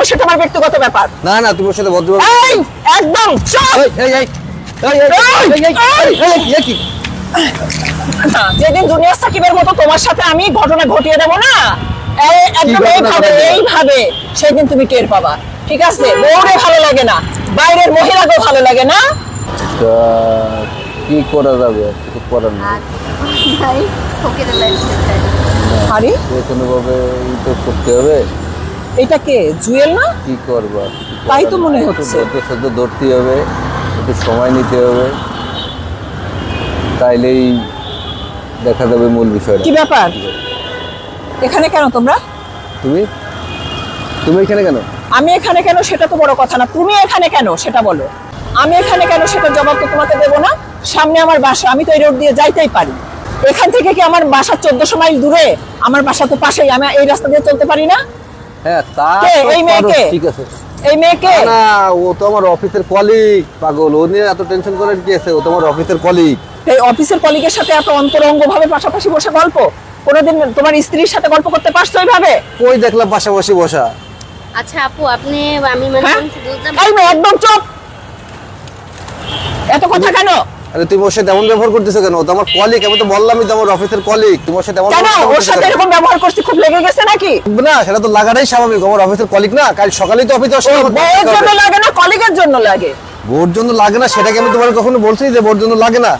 করব ব্যক্তিগত ব্যাপার না না তুমি সাথে একদম যেদিন সাকিবের মতো তোমার সাথে আমি ঘটনা ঘটিয়ে দেবো না এইভাবে সেদিন তুমি টের পাবা ঠিক আছে বউরে ভালো লাগে না বাইরের মহিলাকেও ভালো লাগে না কি করা যাবে কিছু করার আরে এখানে ভাবে করতে হবে এটা কে? জুয়েল না? কি করবা তাই তো মনে হচ্ছে। সদ্য ধরতে হবে একটু সময় নিতে হবে। তাইলেই দেখা যাবে মূল বিষয়টা। কি ব্যাপার? এখানে কেন তোমরা? তুমি? তুমি এখানে কেন? আমি এখানে কেন সেটা তো বড় কথা না। তুমি এখানে কেন সেটা বলো। আমি এখানে কেন সেটা জবাব তো তোমাকে দেবো না? সামনে আমার বাসা আমি তো এই রোড দিয়ে যাইতেই পারি। এখান থেকে কি আমার বাসা চোদ্দশো মাইল দূরে? আমার বাসা তো পাশেই আমি এই রাস্তা দিয়ে চলতে পারি না? হ্যাঁ তা এই মেয়ে ঠিক আছে। এই মেয়েকে না ও তো আমার অফিসের কলিগ পাগল ও নিয়ে এত টেনশন করার কি আছে ও তো অফিসের কলিগ এই অফিসের কলিগের সাথে এত অন্তরঙ্গ ভাবে পাশাপাশি বসে গল্প? কোনোদিন তোমার স্ত্রীর সাথে গল্প করতে পারছ এইভাবে? কই দেখলাম পাশাপাশি বসা? আচ্ছা আপু আপনি আমি মানে হ্যাঁ? বুঝলাম একদম চুপ! এত কথা কেন? আরে তুমি ওর সাথে এমন ব্যবহার করতেছো কেন? তো আমার কলিগ আমি তো বললামই তো আমার অফিসের কলিগ তোমার সাথে এমন কেন? ওর সাথে এরকম ব্যবহার করছি খুব লেগে গেছে নাকি? না সেটা তো লাগাটাই স্বাভাবিক। আমার অফিসের কলিগ না কাল সকালেই তো অফিসে আমার বউয়ের জন্য লাগে না কলিগের জন্য লাগে? বোর জন্য লাগে না সেটাকে আমি তোমার কখনো বলছি যে বোর জন্য লাগে না?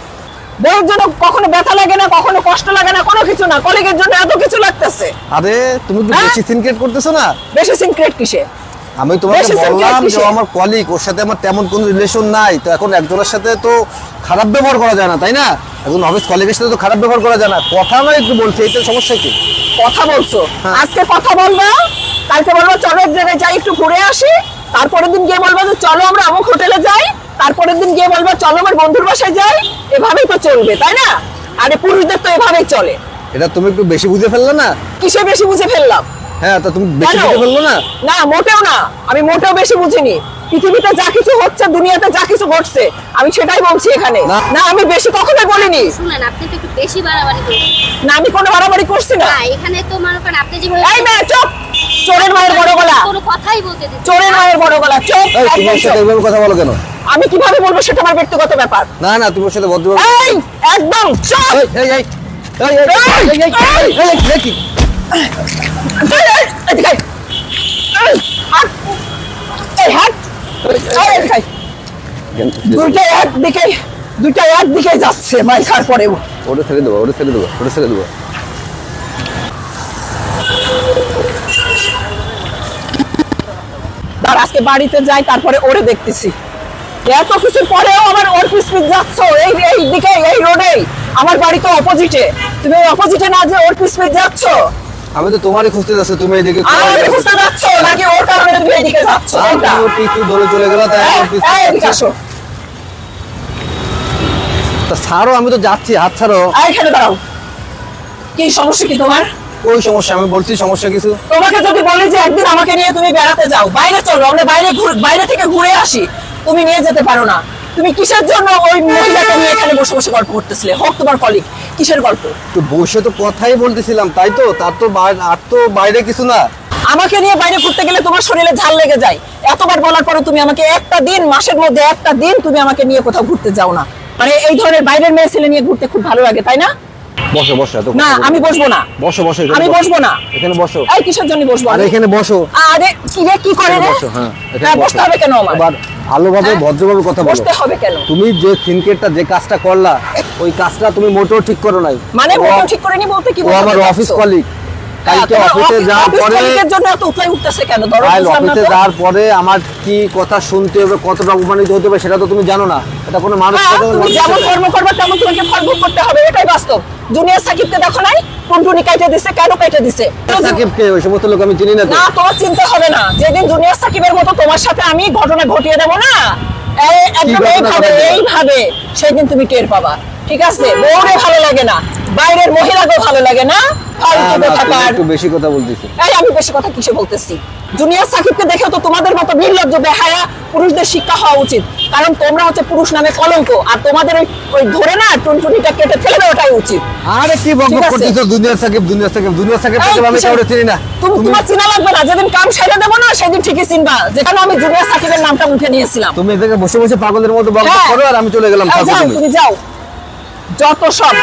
বউয়ের জন্য কখনো ব্যথা লাগে না কখনো কষ্ট লাগে না কোনো কিছু না কলিগের জন্য এত কিছু লাগতেছে। আরে তুমি কি হ্যাঁ? বেশি সিনক্রেট করতেছো না? বেশি সিক্রেট কিসে? আমি তোমাকে বললাম যে আমার কলিগ ওর সাথে আমার তেমন কোনো রিলেশন নাই। তো এখন একজনের সাথে তো খারাপ ব্যবহার করা যায় না তাই না? এখন অফিস কলিগের সাথে তো খারাপ ব্যবহার করা যায় না। কথা নয় একটু বলছি এইটা সমস্যা কি? কথা বলছো? হ্যাঁ। আজকে কথা বলব কালকে বলব চলো এক জায়গায় যাই একটু ঘুরে আসি। তারপরের দিন গিয়ে বলব যে চলো আমরা অমুক হোটেলে যাই। তারপরের দিন গিয়ে বলব চলো আমার বন্ধুর বাসায় যাই। এভাবেই তো চলবে তাই না? আরে পুরুষদের তো এভাবেই চলে। এটা তুমি একটু বেশি বুঝে ফেললে না? কিসে বেশি বুঝে ফেললাম? হ্যাঁ তা তুমি বেশি? বুঝে ফেলল না না মোটেও না আমি মোটেও বেশি বুঝিনি পৃথিবীতে যা কিছু হচ্ছে দুনিয়াতে যা কিছু ঘটছে আমি সেটাই বলছি এখানে না। আমি বেশি কখনোই বলিনি শুনেন আপনি তো একটু বেশি বাড়াবাড়ি করছেন না আমি কোনো বাড়াবাড়ি করছি না এখানে তো মনে করেন আপনি যেভাবে এই মেয়ে চুপ চোরের মায়ের বড় গলা কোনো কথাই বলতে দিচ্ছেন চোরের মায়ের বড় গলা চুপ এই তুমি একদম ওর সাথে। এইভাবে কথা বলো কেন আমি কীভাবে বলব সেটা আমার ব্যক্তিগত ব্যাপার না না তুমি ওর সাথে ভদ্রভাবে এই একদম চুপ এই এই এই এই এই এই এই দুইটা দুইটা যাচ্ছে দেবো দেবো। দেবো আজকে বাড়িতে যাই, তারপরে ওরে দেখতেছি। এত কিছুর পরেও আমার ওর পিছপিছ যাচ্ছ, এই এই দিকে, এই রোডে আমার বাড়ি তো অপোজিটে তুমি অপোজিটে না যে ওর পিছপিছ যাচ্ছ? আমি তো তোমারই খুঁজতে যাচ্ছি তুমি এদিকে আর আমি যাচ্ছ নাকি ওর কারণে তুমি এদিকে যাচ্ছ? আর কোনটা? তুমি ওর পিছু ধরে চলে গেলো তাই এই, ওর পিছু এই, এদিকে আসো। তা ছাড়ো আমি তো যাচ্ছি হাত ছাড়ো। দাঁড়াও। কি সমস্যা কি তোমার? ওই সমস্যা আমি বলছি সমস্যা কিছু। তোমাকে যদি বলি যে একদিন আমাকে নিয়ে তুমি বেড়াতে যাও বাইরে চলো আমরা বাইরে বাইরে থেকে ঘুরে আসি। তুমি নিয়ে যেতে পারো না। তুমি কিসের জন্য ওই মহিলাকে নিয়ে এখানে বসে বসে গল্প করতেছিলে? হোক তোমার কলিগ কিসের গল্প? তো বসে তো কথাই বলতেছিলাম তাই তো? তার তো আর তো বাইরে কিছু না। আমাকে নিয়ে বাইরে ঘুরতে গেলে তোমার শরীরে ঝাল লেগে যায়। এতবার বলার পরে তুমি আমাকে একটা দিন মাসের মধ্যে একটা দিন তুমি আমাকে নিয়ে কোথাও ঘুরতে যাও না। মানে এই ধরনের বাইরের মেয়ে ছেলে নিয়ে ঘুরতে খুব ভালো লাগে তাই না? বসো বসো না আমি বসবো না। বসো বসো আমি বসবো না। এখানে বসো। এই কিসের জন্য বসবো আরে এখানে বসো। আরে কি রে কি করে রে? বসো হ্যাঁ এখানে হ্যাঁ, বসতে হবে কেন আমার? এবার ভালোভাবে হ্যাঁ? ভদ্রভাবে কথা বলো। বসতে হবে কেন? তুমি যে সিনকেটটা যে কাজটা করলা ওই কাজটা তুমি মোটেও ঠিক করো নাই। মানে মোটেও ঠিক করে নি বলতে কি বোঝাতে আমার অফিস কলিগ কালকে অফিসে যাওয়ার পরে জন্য এত উঠলাই উঠতেছে কেন? ধরো কাল অফিসে যাওয়ার পরে আমার কি কথা শুনতে হবে কতটা অপমানিত হতে হবে সেটা তো তুমি জানো না। এটা কোনো মানুষ হ্যাঁ, তুমি যেমন কর্ম করবে তেমন তোমাকে করতে হবে এটাই বাস্তব। সাকিবকে দেখো নাই? টুনটুনি কাইটে দিছে কেন কাইটে দিছে? সাকিবকে ওই সমস্ত লোক আমি চিনি না না তোমার চিন্তা হবে না। যেদিন জুনিয়র সাকিবের মতো তোমার সাথে আমি ঘটনা ঘটিয়ে দেবো না একদম এইভাবে সেদিন তুমি টের পাবা। ঠিক আছে? বউরে ভালো লাগে না বাইরের মহিলাকেও ভালো লাগে না একটু বেশি কথা বলতেছো। এই আমি বেশি কথা কিসে বলতেছি? জুনিয়র সাকিবকে দেখে তো তোমাদের মতো নির্লজ্জ বেহায়া পুরুষদের শিক্ষা হওয়া উচিত। কারণ তোমরা হচ্ছে পুরুষ নামে কলঙ্ক আর তোমাদের ওই ওই ধরে না টুনটুনিটা কেটে ফেলে দেওয়াটাই উচিত। আরে কি বকবক করতেছো? দুনিয়া সাকিব দুনিয়া সাকিব দুনিয়া সাকিব আমি কাউরে চিনি না। তুমি তুমি তোমার চিনা লাগবে না যেদিন কাম সেরে দেবো না সেদিন ঠিকই চিনবা। যেখানে আমি জুনিয়র সাকিবের নামটা মুখে নিয়েছিলাম। তুমি এদিকে বসে বসে পাগলের মতো বকবক হ্যাঁ। করো আর আমি চলে গেলাম তুমি যাও। যত সব।